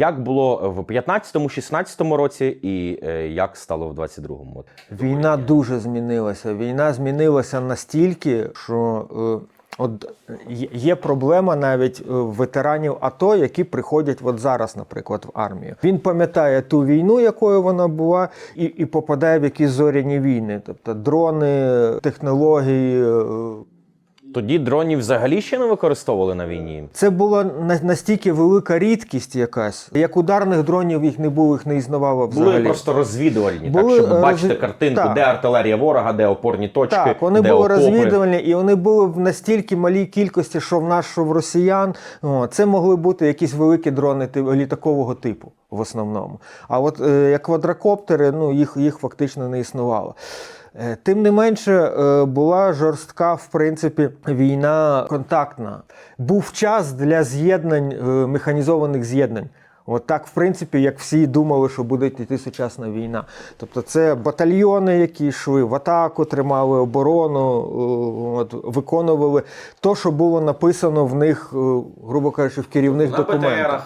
Як було в 15-16 році, і е, як стало в 22-му? Війна дуже змінилася. Війна змінилася настільки, що е, от є- проблема навіть е, ветеранів АТО, які приходять от зараз, наприклад, в армію. Він пам'ятає ту війну, якою вона була, і, і попадає в якісь зоряні війни, тобто дрони, технології. Тоді дронів взагалі ще не використовували на війні. Це була настільки велика рідкість якась. Як ударних дронів їх не було, їх не існувало взагалі. Були просто розвідувальні, Були, так, щоб е, бачити картинку, так. де артилерія ворога, де опорні точки, Так, вони де були окопи. розвідувальні, і вони були в настільки малій кількості, що в нас, що в росіян. О, це могли бути якісь великі дрони літакового типу в основному. А от е, як квадрокоптери, ну їх, їх фактично не існувало. Е, Тим не менше, е, була жорстка, в принципі, війна контактна. Був час для з'єднань, е, механізованих з'єднань. От так, в принципі, як всі думали, що буде йти сучасна війна. Тобто це батальйони, які йшли в атаку, тримали оборону, от, виконували то, що було написано в них, грубо кажучи, в керівних На документах.